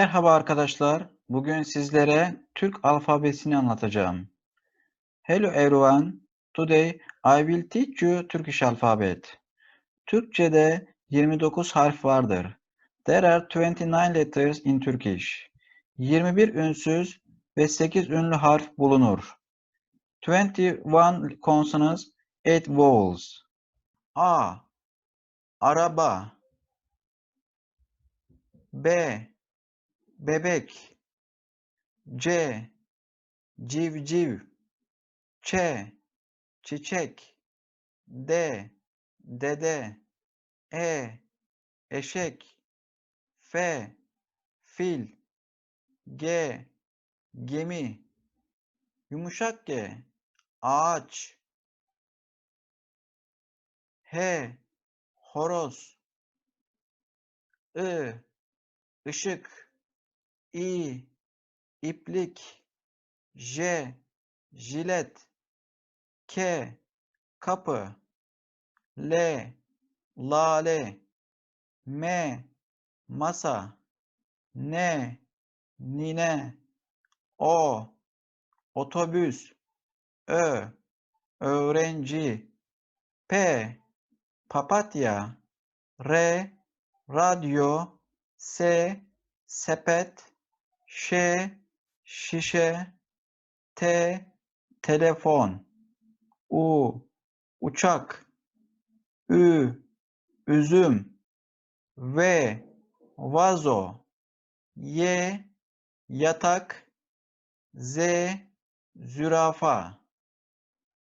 Merhaba arkadaşlar. Bugün sizlere Türk alfabesini anlatacağım. Hello everyone. Today I will teach you Turkish alphabet. Türkçede 29 harf vardır. There are 29 letters in Turkish. 21 ünsüz ve 8 ünlü harf bulunur. 21 consonants, 8 vowels. A. Araba. B. Bebek. C. Civciv. Ç. Çiçek. D. Dede. E. Eşek. F. Fil. G. Gemi. Yumuşak G. Ağaç. H. Horoz. I. Işık. İ. iplik. J. Jilet. K. Kapı. L. Lale. M. Masa. N. Nine. O. Otobüs. Ö. Öğrenci. P. Papatya. R. Radyo. S. Sepet. Ş. Şişe. T. Telefon. U. Uçak. Ü. Üzüm. V. Vazo. Y. Yatak. Z. Zürafa.